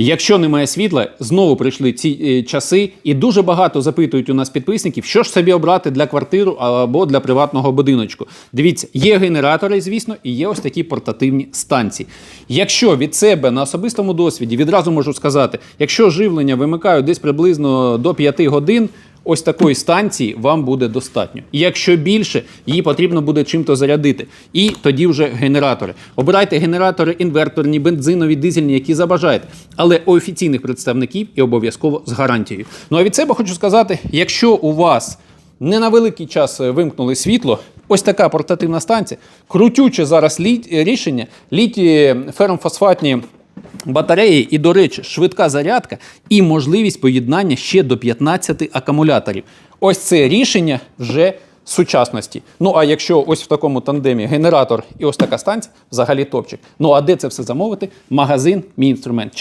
Якщо немає світла, знову прийшли ці е, часи, і дуже багато запитують у нас підписників, що ж собі обрати для квартиру або для приватного будиночку. Дивіться, є генератори, звісно, і є ось такі портативні станції. Якщо від себе на особистому досвіді відразу можу сказати, якщо живлення вимикають десь приблизно до 5 годин. Ось такої станції вам буде достатньо. Якщо більше, її потрібно буде чим-то зарядити. І тоді вже генератори. Обирайте генератори інверторні, бензинові, дизельні, які забажаєте. Але у офіційних представників і обов'язково з гарантією. Ну а від себе хочу сказати: якщо у вас не на великий час е, вимкнули світло, ось така портативна станція, крутюче зараз літ, рішення, літі ферромфосфатні батареї і, до речі, швидка зарядка і можливість поєднання ще до 15 акумуляторів. Ось це рішення вже сучасності. Ну а якщо ось в такому тандемі генератор і ось така станція, взагалі топчик. Ну а де це все замовити? Магазин, мій інструмент.